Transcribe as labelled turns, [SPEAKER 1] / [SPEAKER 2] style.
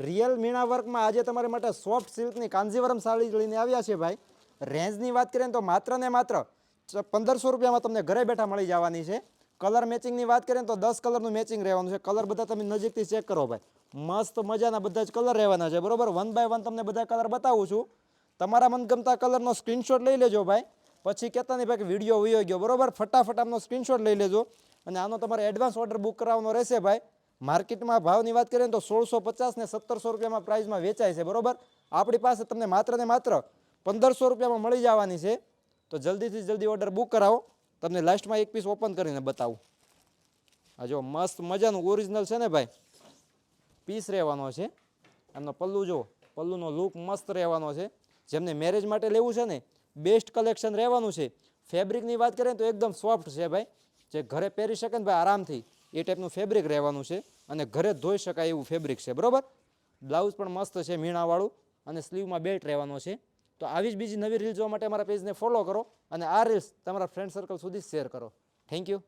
[SPEAKER 1] Real Meena વર્કમાં આજે તમારી માટે સોફ્ટ સિલ્કની કાંજીવરમ સાડી લઈને આવ્યા છે ભાઈ. રેન્જની વાત કરીએ તો માત્ર ને માત્ર પંદરસો રૂપિયામાં તમને ઘરે બેઠા મળી જવાની છે. કલર મેચિંગની વાત કરીએ તો દસ કલરનું મેચિંગ રહેવાનું છે. કલર બધા તમે નજીકથી ચેક કરો ભાઈ. મસ્ત મજાના બધા જ કલર રહેવાના છે. બરોબર? વન બાય વન તમને બધા કલર બતાવું છું. તમારા મનગમતા કલરનો સ્ક્રીનશોટ લઈ લેજો ભાઈ. પછી કહેતા નહીં, ભાઈ વીડિયો વયો ગયો. બરોબર? ફટાફટ આમનો સ્ક્રીનશોટ લઈ લેજો. અને આનો તમારે એડવાન્સ ઓર્ડર બુક કરાવવાનો રહેશે ભાઈ. માર્કેટમાં ભાવની વાત કરીએ તો સોળસો પચાસ ને સત્તરસો રૂપિયામાં પ્રાઇસમાં વેચાય છે, બરાબર? આપણી પાસે તમને માત્ર ને માત્ર પંદરસો રૂપિયામાં મળી જવાની છે. તો જલ્દીથી જલ્દી ઓર્ડર બુક કરાવો. તમને લાસ્ટમાં એક પીસ ઓપન કરીને બતાવું. આ જો મસ્ત મજાનું ઓરિજિનલ છે ને ભાઈ? પીસ રહેવાનો છે. એમનો પલ્લુ જો, પલ્લુનો લુક મસ્ત રહેવાનો છે. જેમને મેરેજ માટે લેવું છે ને બેસ્ટ કલેક્શન રહેવાનું છે. ફેબ્રિકની વાત કરીએ તો એકદમ સોફ્ટ છે ભાઈ. જે ઘરે પહેરી શકે ને ભાઈ આરામથી. એ ટાઈપનું ફેબ્રિક રહેવાનું છે અને ઘરે ધોઈ શકાય એવું ફેબ્રિક છે, બરાબર? બ્લાઉઝ પણ મસ્ત છે મીણાવાળું અને સ્લીવમાં બેલ્ટ રહેવાનો છે. તો આવી જ બીજી નવી રીલ જોવા માટે અમારા પેજને ફોલો કરો અને આ રીલ્સ તમારા ફ્રેન્ડ સર્કલ સુધી શેર કરો. Thank you